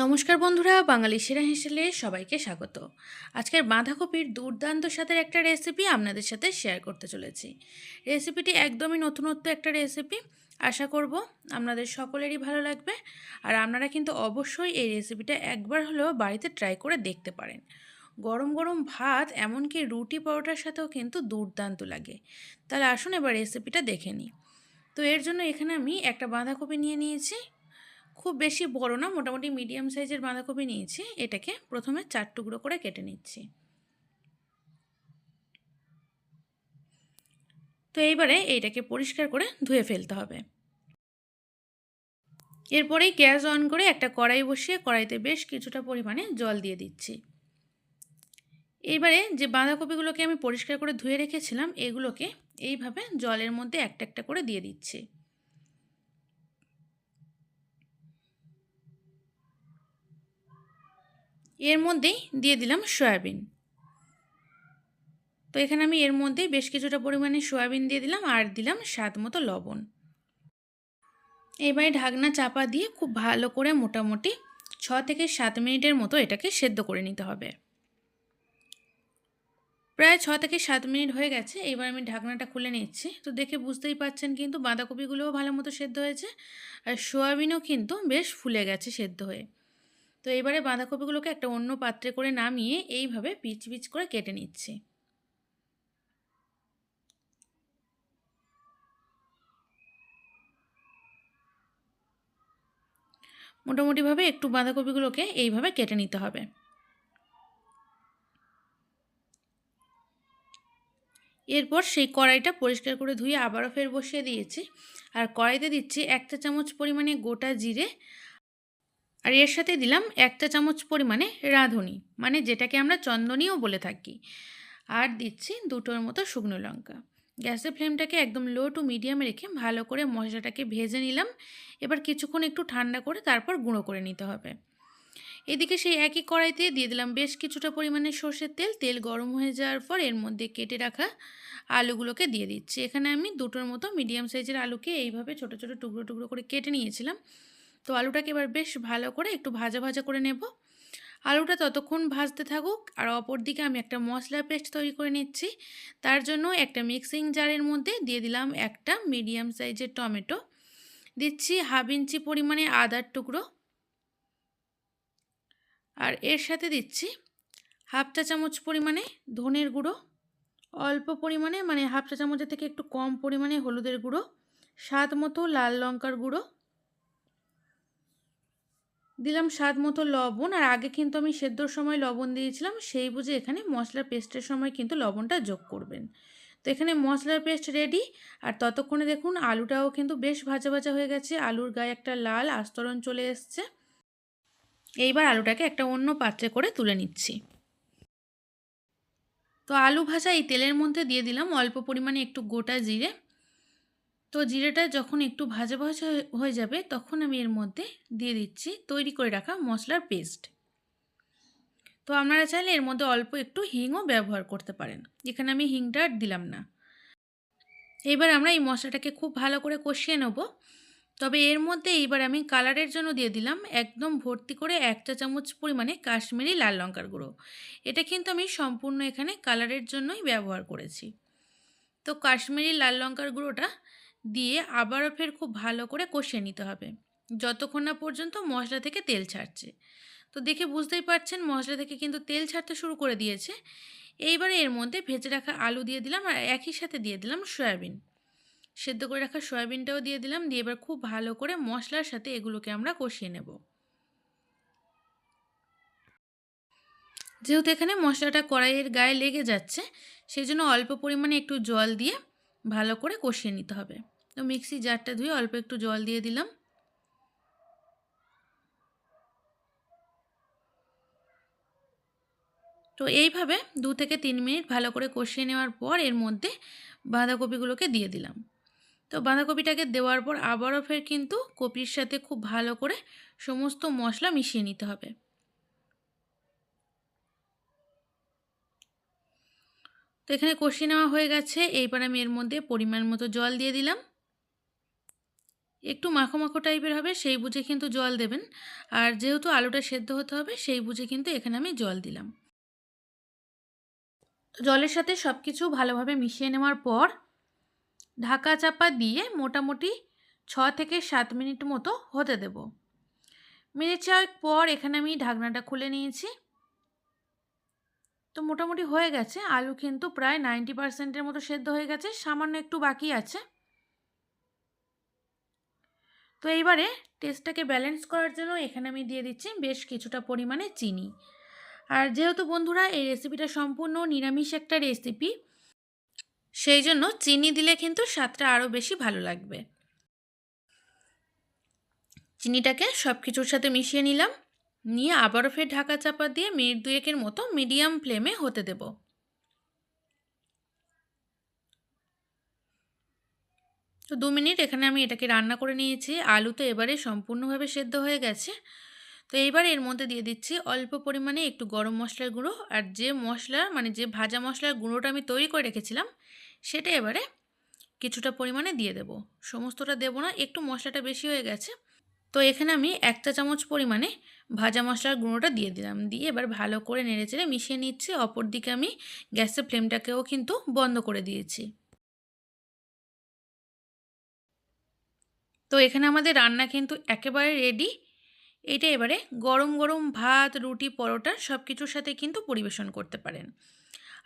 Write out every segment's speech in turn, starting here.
নমস্কার বন্ধুরা, বাঙালি সেরা হেসেলে সবাইকে স্বাগত। আজকের বাঁধাকপির দুর্দান্ত স্বাদের একটা রেসিপি আপনাদের সাথে শেয়ার করতে চলেছি। রেসিপিটি একদমই নতুনত্ব একটা রেসিপি আশা করব আপনাদের সকলেরই ভালো লাগবে। আর আপনারা কিন্তু অবশ্যই এই রেসিপিটা একবার হলেও বাড়িতে ট্রাই করে দেখতে পারেন। গরম গরম ভাত, এমনকি রুটি পরোটার সাথেও কিন্তু দুর্দান্ত লাগে। তাহলে আসুন এবার রেসিপিটা দেখে নিই। তো এর জন্য এখানে আমি একটা বাঁধাকপি নিয়ে নিয়েছি। খুব বেশি বড় না, মোটামুটি মিডিয়াম সাইজের বাঁধাকপি নিয়েছি। এটাকে প্রথমে চার টুকরো করে কেটে নিচ্ছি। তো এইবারে এইটাকে পরিষ্কার করে ধুয়ে ফেলতে হবে। এরপরেই গ্যাস অন করে একটা কড়াই বসিয়ে কড়াইতে বেশ কিছুটা পরিমাণে জল দিয়ে দিচ্ছি। এইবারে যে বাঁধাকপিগুলোকে আমি পরিষ্কার করে ধুয়ে রেখেছিলাম, এগুলোকে এইভাবে জলের মধ্যে একটা একটা করে দিয়ে দিচ্ছি। এর মধ্যেই দিয়ে দিলাম সয়াবিন। তো এখানে আমি এর মধ্যেই বেশ কিছুটা পরিমাণে সয়াবিন দিয়ে দিলাম আর দিলাম স্বাদ মতো লবণ। এবারে ঢাকনা চাপা দিয়ে খুব ভালো করে মোটামুটি ছ থেকে সাত মিনিটের মতো এটাকে সেদ্ধ করে নিতে হবে। প্রায় ছ থেকে সাত মিনিট হয়ে গেছে, এবার আমি ঢাকনাটা খুলে নিচ্ছি। তো দেখে বুঝতেই পাচ্ছেন কিন্তু বাঁধাকপিগুলোও ভালো মতো সেদ্ধ হয়েছে, আর সোয়াবিনও কিন্তু বেশ ফুলে গেছে সেদ্ধ হয়ে। তো এবারে বাঁধাকপিগুলোকে একটা অন্য পাত্রে করে নামিয়ে এইভাবে পিচ পিচ করে কেটে নিচ্ছি। মোটামুটিভাবে একটু বাঁধাকপিগুলোকে এইভাবে কেটে নিতে হবে। এরপর সেই কড়াইটা পরিষ্কার করে ধুয়ে আবারও ফের বসিয়ে দিয়েছি। আর কড়াইতে দিচ্ছি একটা চামচ পরিমাণে গোটা জিরে আর এর সাথে দিলাম একটা চামচ পরিমাণে রাঁধুনি মানে যেটাকে আমরা চন্দনীও বলে থাকি। আর দিচ্ছি দুটোর মতো শুকনো লঙ্কা। গ্যাসের ফ্লেমটাকে একদম লো টু মিডিয়ামে রেখে ভালো করে মশলাটাকে ভেজে নিলাম। এবার কিছুক্ষণ একটু ঠান্ডা করে তারপর গুঁড়ো করে নিতে হবে। এদিকে সেই একই কড়াইতে দিয়ে দিলাম বেশ কিছুটা পরিমাণে সর্ষের তেল। তেল গরম হয়ে যাওয়ার পর এর মধ্যে কেটে রাখা আলুগুলোকে দিয়ে দিচ্ছি। এখানে আমি দুটোর মতো মিডিয়াম সাইজের আলুকে এইভাবে ছোটো ছোটো টুকরো টুকরো করে কেটে নিয়েছিলাম। তো আলুটাকে এবার বেশ ভালো করে একটু ভাজা ভাজা করে নেব। আলুটা ততক্ষণ ভাজতে থাকুক আর অপর দিকে আমি একটা মশলা পেস্ট তৈরি করে নিচ্ছি। তার জন্য একটা মিক্সিং জারের মধ্যে দিয়ে দিলাম একটা মিডিয়াম সাইজের টমেটো। দিচ্ছি হাফ ইঞ্চি পরিমাণে আদার টুকরো। আর এর সাথে দিচ্ছি হাফ চা চামচ পরিমাণে ধনের গুঁড়ো। অল্প পরিমাণে মানে হাফ চা চামচের থেকে একটু কম পরিমাণে হলুদের গুঁড়ো। স্বাদ মতো লাল লঙ্কার গুঁড়ো। দিলাম স্বাদ মতো লবণ আর আগে কিন্তু আমি সেদ্ধর সময় লবণ দিয়েছিলাম, সেই বুঝে এখানে মশলার পেস্টের সময় কিন্তু লবণটা যোগ করবেন। তো এখানে মশলার পেস্ট রেডি আর ততক্ষণে দেখুন আলুটাও কিন্তু বেশ ভাজা ভাজা হয়ে গেছে, আলুর গায়ে একটা লাল আস্তরণ চলে এসছে। এইবার আলুটাকে একটা অন্য পাত্রে করে তুলে নিচ্ছি। তো আলু ভাজা এই তেলের মধ্যে দিয়ে দিলাম, অল্প পরিমাণে একটু গোটা জিরে তো জিরেটা যখন একটু ভাজা ভাজা হয়ে যাবে, তখন আমি এর মধ্যে দিয়ে দিচ্ছি তৈরি করে রাখা মশলার পেস্ট। তো আপনারা চাইলে এর মধ্যে অল্প একটু হিংও ব্যবহার করতে পারেন। এখানে আমি হিংটা আর দিলাম না। এবার আমরা এই মশলাটাকে খুব ভালো করে কষিয়ে নেব। তবে এর মধ্যে এইবার আমি কালারের জন্য দিয়ে দিলাম একদম ভর্তি করে এক চা চামচ পরিমাণে কাশ্মীরি লাল লঙ্কার গুঁড়ো। এটা কিন্তু আমি সম্পূর্ণ এখানে কালারের জন্যই ব্যবহার করেছি। তো কাশ্মীরি লাল লঙ্কার গুঁড়োটা দিয়ে আবারও ফের খুব ভালো করে কষিয়ে নিতে হবে। যতক্ষণ না পর্যন্ত মশলা থেকে তেল ছাড়ছে। তো দেখে বুঝতেই পারছেন মশলা থেকে কিন্তু তেল ছাড়তে শুরু করে দিয়েছে। এইবারে এর মধ্যে ভেজে রাখা আলু দিয়ে দিলাম আর একই সাথে দিয়ে দিলাম সয়াবিন। সেদ্ধ করে রাখা সয়াবিনটাও দিয়ে দিলাম, দিয়ে এবার খুব ভালো করে মশলার সাথে এগুলোকে আমরা কষিয়ে নেব। যেহেতু এখানে মশলাটা কড়াইয়ের গায়ে লেগে যাচ্ছে সেই জন্য অল্প পরিমাণে একটু জল দিয়ে ভালো করে কষিয়ে নিতে হবে। তো মিক্সি জারটা ধুয়ে অল্প একটু জল দিয়ে দিলাম। তো এইভাবে দু থেকে তিন মিনিট ভালো করে কষিয়ে নেওয়ার পর এর মধ্যে বাঁধাকপিগুলোকে দিয়ে দিলাম। তো বাঁধাকপিটাকে দেওয়ার পর আবারও ফের কিন্তু কপির সাথে খুব ভালো করে সমস্ত মশলা মিশিয়ে নিতে হবে। তো এখানে কষিয়ে নেওয়া হয়ে গেছে, এইবার আমি এর মধ্যে পরিমাণ মতো জল দিয়ে দিলাম। একটু মাখো মাখো টাইপের হবে, সেই বুঝে কিন্তু জল দেবেন। আর যেহেতু আলুটা সেদ্ধ হতে হবে, সেই বুঝে কিন্তু এখানে আমি জল দিলাম। জলের সাথে সব কিছু ভালোভাবে মিশিয়ে নেওয়ার পর ঢাকা চাপা দিয়ে মোটামুটি ছ থেকে সাত মিনিট মতো হতে দেব। মিনিট চার পর এখানে আমি ঢাকনাটা খুলে নিয়েছি। তো মোটামুটি হয়ে গেছে। আলু কিন্তু প্রায় নাইনটি পার্সেন্টের মতো সেদ্ধ হয়ে গেছে। সামান্য একটু বাকি আছে। তো এইবারে টেস্টটাকে ব্যালেন্স করার জন্য এখানে আমি দিয়ে দিচ্ছি বেশ কিছুটা পরিমাণে চিনি। আর যেহেতু বন্ধুরা এই রেসিপিটা সম্পূর্ণ নিরামিষ একটা রেসিপি সেই জন্য চিনি দিলে কিন্তু স্বাদটা আরও বেশি ভালো লাগবে। চিনিটাকে সব কিছুর সাথে মিশিয়ে নিলাম। নিয়ে আবারও ফের ঢাকা চাপা দিয়ে মিনিট দুয়েকের মতো মিডিয়াম ফ্লেমে হতে দেব। তো দু মিনিট এখানে আমি এটাকে রান্না করে নিয়েছি। আলু তো এবারে সম্পূর্ণভাবে সেদ্ধ হয়ে গেছে। তো এইবার এর মধ্যে দিয়ে দিচ্ছি অল্প পরিমাণে একটু গরম মশলার গুঁড়ো। আর যে মশলা মানে যে ভাজা মশলার গুঁড়োটা আমি তৈরি করে রেখেছিলাম, সেটা এবারে কিছুটা পরিমাণে দিয়ে দেব। সমস্তটা দেব না, একটু মশলাটা বেশি হয়ে গেছে। তো এখানে আমি এক চা চামচ পরিমাণে ভাজা মশলার গুঁড়োটা দিয়ে দিলাম। দিয়ে এবার ভালো করে নেড়েচেড়ে মিশিয়ে নিচ্ছি। অপর দিকে আমি গ্যাসের ফ্লেমটাকেও কিন্তু বন্ধ করে দিয়েছি। তো এখানে আমাদের রান্না কিন্তু একেবারে রেডি এটা এবারে গরম গরম ভাত, রুটি, পরোটা সব কিছুর সাথে কিন্তু পরিবেশন করতে পারেন।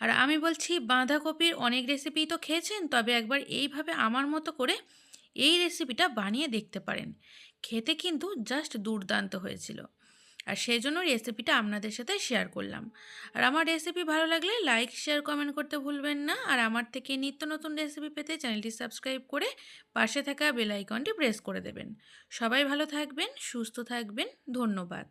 আর আমি বলছি বাঁধাকপির অনেক রেসিপি তো খেয়েছেন, তবে একবার এইভাবে আমার মতো করে এই রেসিপিটা বানিয়ে দেখতে পারেন। খেতে কিন্তু জাস্ট দুর্দান্ত হয়েছিল। আর সেই জন্য রেসিপিটা আপনাদের সাথে শেয়ার করলাম। আর আমার রেসিপি ভালো লাগলে লাইক শেয়ার কমেন্ট করতে ভুলবেন না। আর আমার থেকে নিত্য নতুন রেসিপি পেতে চ্যানেলটি সাবস্ক্রাইব করে পাশে থাকা বেলাইকনটি প্রেস করে দেবেন। সবাই ভালো থাকবেন, সুস্থ থাকবেন। ধন্যবাদ।